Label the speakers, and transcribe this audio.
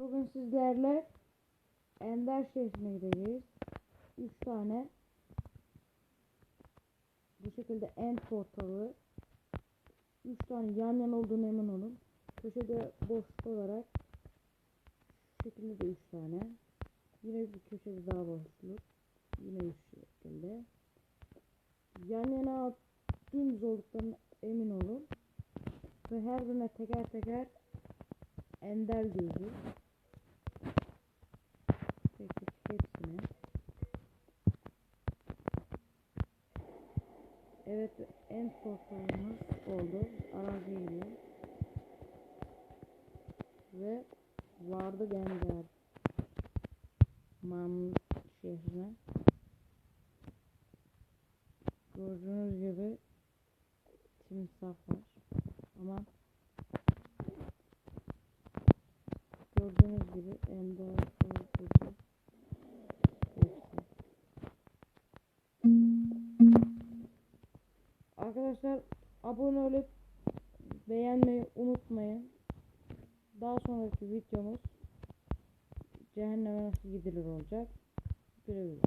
Speaker 1: Bugün sizlerle Ender şehrine gideceğiz. 3 tane bu şekilde end portalı 3 tane yan yana olduğunu emin olun. Köşede boşluk olarak şu şekilde de 3 tane. Yine bir köşede daha boşluk. Yine 3 şekilde. Yan yana dümdüz olduklarına emin olun. Ve her birine teker teker ender gözü. Evet en portalımız oldu. Araziye gidiyor. Ve vardı Ender. Man şehrine. Gördüğünüz gibi timsah var. Ama gördüğünüz gibi ender Arkadaşlar abone olup beğenmeyi unutmayın. Daha sonraki videomuz cehenneme nasıl gidilir olacak. Güle güle.